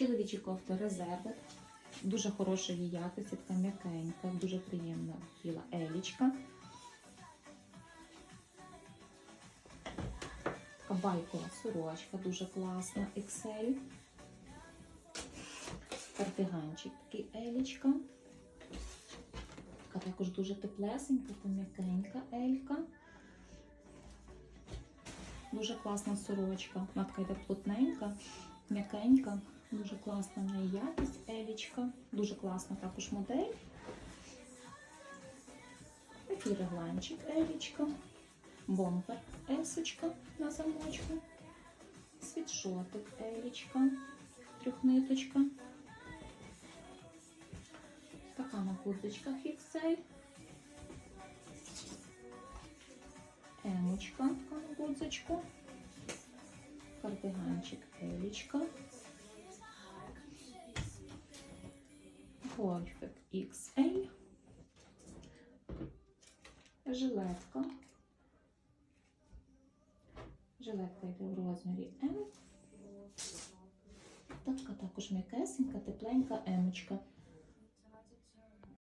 Чоловічі кофти резерви. Дуже хорошої якості, така м'якенька, дуже приємна тіла елічка. Така байкова сорочка, дуже класна, XL. Кардиганчик такий елічка. Така також дуже теплесенька та м'якенька елька. Дуже класна сорочка. Вона така йде плотненька, м'якенька, дуже класна в неї якість, елічка. Дуже класна також модель. Такий регланчик елічка. Бомпер есочка на замочку. Світшотик елічка. Трьохниточка. Така на курточках XL. Емочка така на гудзочку. Кардиганчик Елічка. Гольфик XL. Жилетка. Жилетка йде в розмірі М. Тачка також м'якесенька, тепленька емочка.